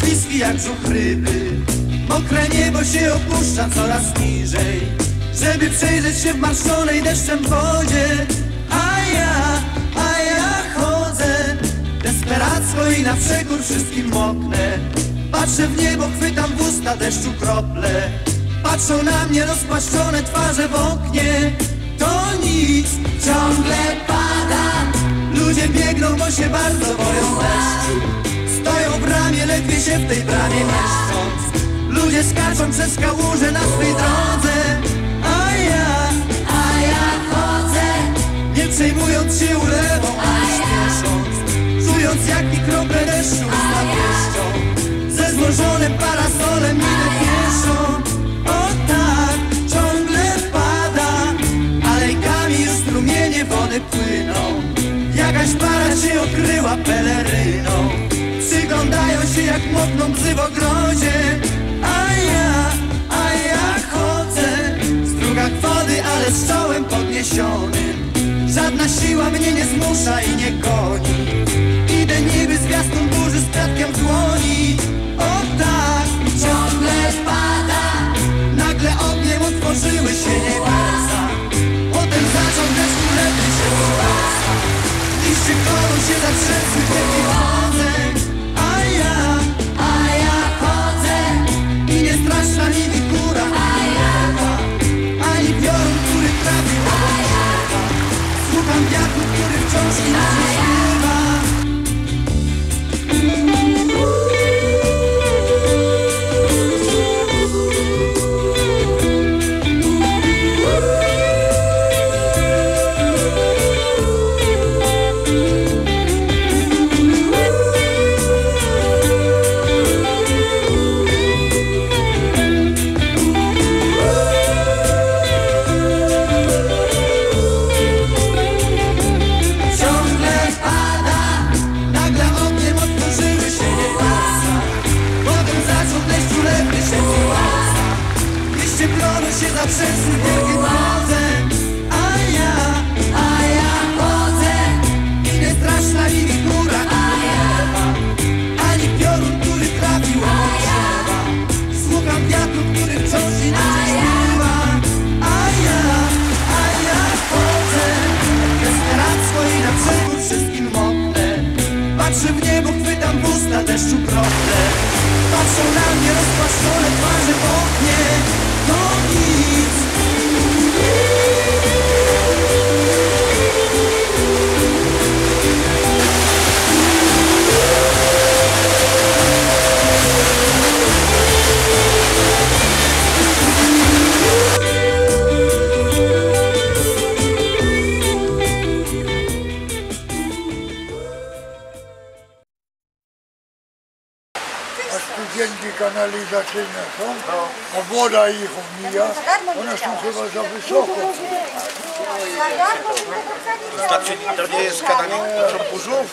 śliski jak brzuch ryby. Mokre niebo się opuszcza coraz niżej. Żeby przejrzeć się w marszonej deszczem wodzie. A ja, a ja chodzę. Desperacko i na przekór wszystkim moknę. Patrzę w niebo, chwytam w usta deszczu krople. Patrzą na mnie rozpłaszczone twarze w oknie. To nic, ciągle pada. Ludzie biegną, bo się bardzo boją się w tej bramie mieszcząc Ludzie skaczą przez kałuże na swej drodze. A ja, a ja chodzę Nie przejmując się ulewą ani śpiesząc Czując jak mi krople deszczu napieszczą Ze złożonym parasolem idę pieszo O tak, ciągle pada Alejkami już strumienie wody płyną. Jakaś para się okryła peleryną Przyglądają się jak mokną bzy w ogrodzie. A ja, a ja chodzę. Z drugach wody, ale z czołem podniesionym Żadna siła mnie nie zmusza i nie goni. Idę niby z gwiazdą burzy z kwiatkiem w dłoni. O tak, ciągle pada. Nagle ogniem otworzyły się niebiosa Potem zaczął deszcz lepiej się Liście kolą się zatrzęsły やく来る調子ない Patrzę w niebo, chwytam w usta deszczu krople Patrzą na mnie rozpłaszczone twarze w oknie Studienki kanalizacyjne są, a woda ich omija, one są chyba za wysoko. Znaczy to nie. jest kanalizacja burzów?